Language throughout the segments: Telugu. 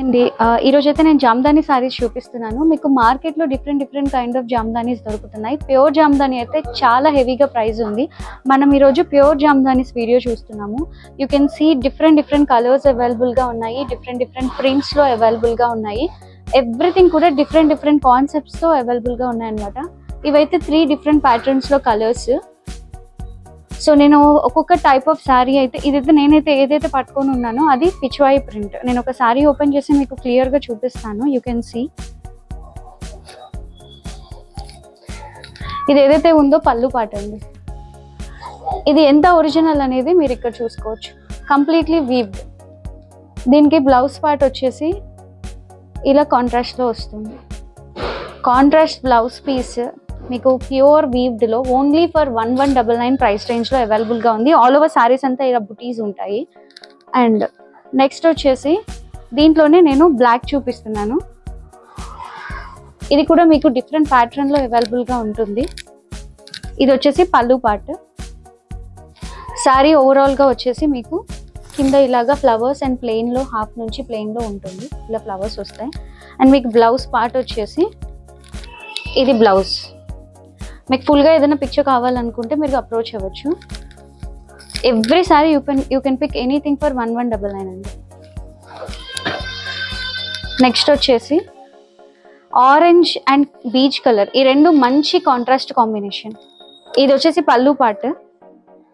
అండి ఈరోజు ఈ అయితే నేను జామ్దాని సారీస్ చూపిస్తున్నాను. మీకు మార్కెట్లో different different kind of jamdanis దొరుకుతున్నాయి. ప్యూర్ జామ్దాని అయితే చాలా హెవీగా ప్రైస్ ఉంది. మనం ఈరోజు ప్యూర్ జామ్దానీస్ వీడియో చూస్తున్నాము. You can see different different colours అవైలబుల్గా ఉన్నాయి. డిఫరెంట్ డిఫరెంట్ ప్రింట్స్లో అవైలబుల్గా ఉన్నాయి. ఎవ్రీథింగ్ కూడా డిఫరెంట్ డిఫరెంట్ కాన్సెప్ట్స్తో అవైలబుల్గా ఉన్నాయన్నమాట. ఇవైతే త్రీ డిఫరెంట్ ప్యాటర్న్స్లో కలర్స్ సో నేను ఒక్కొక్క టైప్ ఆఫ్ శారీ అయితే ఇదైతే నేనైతే ఏదైతే పట్టుకొని ఉన్నానో అది పిచ్వాయి ప్రింట్ నేను ఒక శారీ ఓపెన్ చేసి మీకు క్లియర్గా చూపిస్తాను. యూ కెన్ సీ ఇది ఏదైతే ఉందో పళ్ళు పాట అండి. ఇది ఎంత ఒరిజినల్ అనేది మీరు ఇక్కడ చూసుకోవచ్చు. కంప్లీట్లీ వీవ్డ్ దీనికి బ్లౌజ్ పార్ట్ వచ్చేసి ఇలా కాంట్రాస్ట్లో వస్తుంది. కాంట్రాస్ట్ బ్లౌజ్ పీస్ మీకు pure వీవ్డ్లో only for one one double nine price రేంజ్లో అవైలబుల్గా ఉంది. ఆల్ ఓవర్ శారీస్ అంతా ఇలా బుటీస్ ఉంటాయి. అండ్ నెక్స్ట్ వచ్చేసి దీంట్లోనే నేను బ్లాక్ చూపిస్తున్నాను. ఇది కూడా మీకు డిఫరెంట్ ప్యాటర్న్లో అవైలబుల్గా ఉంటుంది. ఇది వచ్చేసి పళ్ళు పార్ట్ శారీ ఓవరాల్గా వచ్చేసి మీకు కింద ఇలాగా ఫ్లవర్స్ అండ్ ప్లెయిన్లో హాఫ్ నుంచి ప్లెయిన్లో ఉంటుంది. ఇలా ఫ్లవర్స్ వస్తాయి. అండ్ మీకు బ్లౌజ్ పార్ట్ వచ్చేసి ఇది బ్లౌజ్ మీకు ఫుల్గా ఏదైనా పిక్చర్ కావాలనుకుంటే మీరు అప్రోచ్ అవ్వచ్చు. Every sari you can you can pick anything for one one double nine అండి. నెక్స్ట్ వచ్చేసి ఆరెంజ్ అండ్ బీచ్ కలర్ ఈ రెండు మంచి కాంట్రాస్ట్ కాంబినేషన్ ఇది వచ్చేసి పళ్ళు పాట్.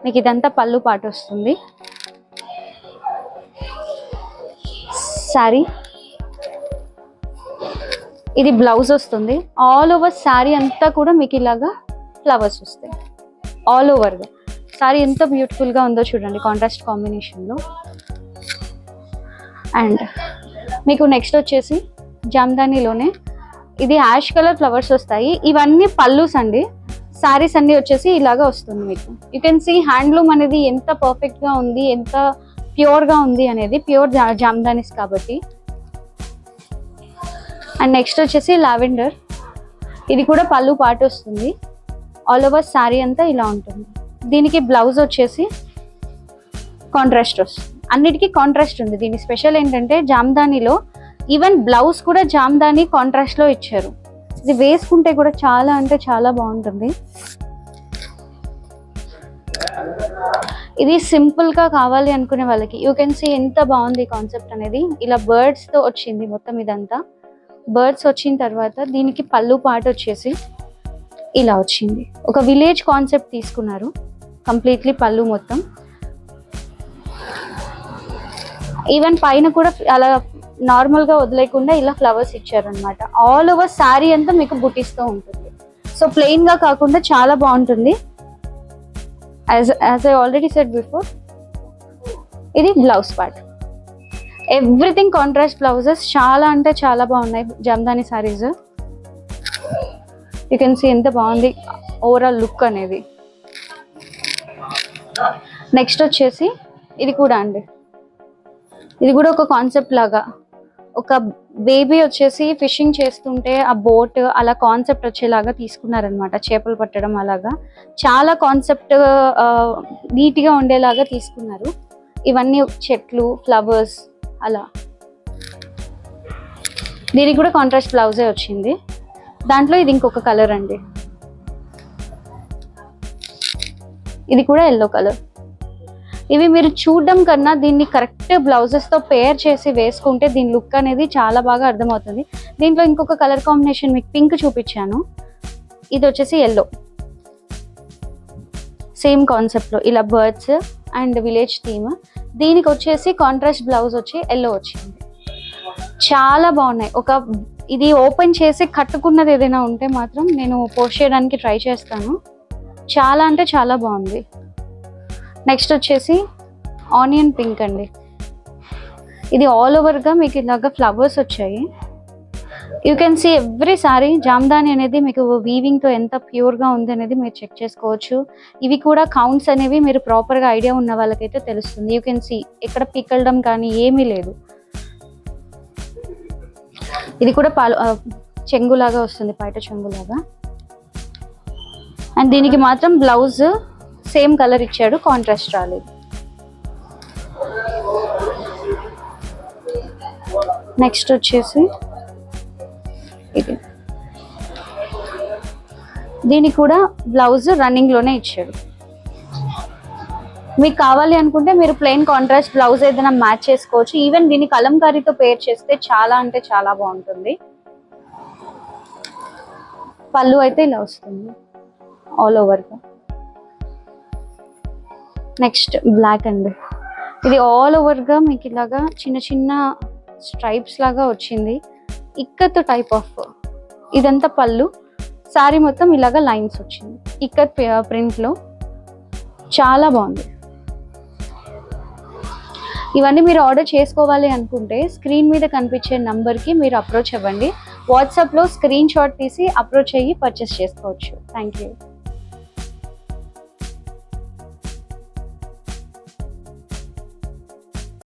మీకు ఇదంతా పళ్ళు పాట వస్తుంది. సారీ ఇది బ్లౌజ్ వస్తుంది. ఆల్ ఓవర్ శారీ అంతా కూడా మీకు ఇలాగా ఫ్లవర్స్ వస్తాయి. ఆల్ ఓవర్గా శారీ ఎంత బ్యూటిఫుల్గా ఉందో చూడండి కాంట్రాస్ట్ కాంబినేషన్లో అండ్ మీకు నెక్స్ట్ వచ్చేసి జామ్దానీలోనే ఇది యాష్ కలర్ ఫ్లవర్స్ వస్తాయి. ఇవన్నీ పల్లూస్ అండి. శారీస్ అన్నీ వచ్చేసి ఇలాగా వస్తుంది మీకు. యూ కెన్ సీ హ్యాండ్లూమ్ అనేది ఎంత పర్ఫెక్ట్గా ఉంది ఎంత ప్యూర్గా ఉంది అనేది ప్యూర్ జామ్దానీస్ కాబట్టి. అండ్ నెక్స్ట్ వచ్చేసి లావెండర్. ఇది కూడా పళ్ళు పాటు వస్తుంది. ఆల్ ఓవర్ శారీ అంతా ఇలా ఉంటుంది. దీనికి బ్లౌజ్ వచ్చేసి కాంట్రాస్ట్ వస్తుంది. అన్నిటికీ కాంట్రాస్ట్ ఉంది. దీని స్పెషల్ ఏంటంటే జామ్దానిలో ఈవెన్ బ్లౌజ్ కూడా జామ్దాని కాంట్రాస్ట్లో ఇచ్చారు. ఇది వేసుకుంటే కూడా చాలా అంటే చాలా బాగుంటుంది. ఇది సింపుల్గా కావాలి అనుకునే వాళ్ళకి. యూ కెన్ సీ ఎంత బాగుంది కాన్సెప్ట్ అనేది. ఇలా బర్డ్స్తో వచ్చింది మొత్తం ఇదంతా. బర్డ్స్ వచ్చిన తర్వాత దీనికి పళ్ళు పాట వచ్చేసి ఇలా వచ్చింది. ఒక విలేజ్ కాన్సెప్ట్ తీసుకున్నారు. కంప్లీట్లీ పళ్ళు మొత్తం. ఈవెన్ పైన కూడా అలా నార్మల్గా వదిలేకుండా ఇలా ఫ్లవర్స్ ఇచ్చారనమాట ఆల్ ఓవర్ శారీ అంతా మీకు బుటీస్తో ఉంటుంది. సో ప్లెయిన్గా కాకుండా చాలా బాగుంటుంది. As as I already said before ఇది blouse part everything contrast blouses చాలా అంటే చాలా బాగున్నాయి. Jamdani saris you can see ఎంత బాగుంది. ఓవరాల్ లుక్ అనేది. నెక్స్ట్ వచ్చేసి ఇది కూడా అండి. ఇది కూడా ఒక కాన్సెప్ట్ లాగా. ఒక బేబీ వచ్చేసి ఫిషింగ్ చేస్తుంటే ఆ బోట్ అలా కాన్సెప్ట్ వచ్చేలాగా తీసుకున్నారనమాట చేపలు పట్టడం అలాగా. చాలా కాన్సెప్ట్ నీట్గా ఉండేలాగా తీసుకున్నారు. ఇవన్నీ చెట్లు ఫ్లవర్స్ అలా. దీనికి కూడా కాంట్రాస్ట్ బ్లౌజే వచ్చింది. దాంట్లో ఇది ఇంకొక కలర్ అండి. ఇది కూడా ఎల్లో కలర్ ఇవి మీరు చూడడం కన్నా దీన్ని కరెక్ట్ బ్లౌజెస్తో పేర్ చేసి వేసుకుంటే దీని లుక్ అనేది చాలా బాగా అర్థమవుతుంది. దీంట్లో ఇంకొక కలర్ కాంబినేషన్ మీకు పింక్ చూపించాను. ఇది వచ్చేసి ఎల్లో సేమ్ కాన్సెప్ట్లో ఇలా బర్డ్స్ అండ్ విలేజ్ థీమ్ దీనికి వచ్చేసి కాంట్రాస్ట్ బ్లౌజ్ వచ్చి ఎల్లో వచ్చింది. చాలా బాగున్నాయి. ఒక ఇది ఓపెన్ చేసి కట్టుకున్నది ఏదైనా ఉంటే మాత్రం నేను పోస్ట్ చేయడానికి ట్రై చేస్తాను. చాలా అంటే చాలా బాగుంది. నెక్స్ట్ వచ్చేసి ఆనియన్ పింక్ అండి. ఇది ఆల్ ఓవర్గా మీకు ఇలాగా ఫ్లవర్స్ వచ్చాయి. You can see every sari jamdani అనేది మీకు వీవింగ్తో ఎంత ప్యూర్గా ఉంది అనేది మీరు చెక్ చేసుకోవచ్చు. ఇవి కూడా కౌంట్స్ అనేవి మీరు ప్రాపర్గా ఐడియా ఉన్న వాళ్ళకైతే తెలుస్తుంది. యూ కెన్ సీ ఎక్కడ పిక్కలడం కానీ ఏమీ లేదు. ఇది కూడా పాలు చెంగులాగా వస్తుంది బయట చెంగులాగా. అండ్ దీనికి మాత్రం బ్లౌజ్ సేమ్ కలర్ ఇచ్చాడు కాంట్రాస్ట్ రాలేదు. నెక్స్ట్ వచ్చేసి ఇది. దీని కూడా బ్లౌజ్ రన్నింగ్లోనే ఇచ్చాడు మీకు కావాలి అనుకుంటే మీరు ప్లెయిన్ కాంట్రాస్ట్ బ్లౌజ్ ఏదైనా మ్యాచ్ చేసుకోవచ్చు. ఈవెన్ దీన్ని కలంకారీతో పేర్ చేస్తే చాలా అంటే చాలా బాగుంటుంది. పళ్ళు అయితే ఇలా వస్తుంది. ఆల్ ఓవర్గా నెక్స్ట్ బ్లాక్ అండి ఇది ఆల్ ఓవర్గా మీకు ఇలాగా చిన్న చిన్న స్ట్రైప్స్ లాగా వచ్చింది. ఇక్కత్ టైప్ ఆఫ్ ఇదంతా పళ్ళు. శారీ మొత్తం ఇలాగ లైన్స్ వచ్చింది. ఇక్కత్ ప్రింట్లో చాలా బాగుంది. ఇవన్నీ మీరు ఆర్డర్ చేసుకోవాలి అనుకుంటే స్క్రీన్ మీద కనిపించే నంబర్కి మీరు అప్రోచ్ అవ్వండి. వాట్సాప్లో స్క్రీన్ షాట్ తీసి అప్రోచ్ అయ్యి పర్చేస్ చేసుకోవచ్చు. Thank you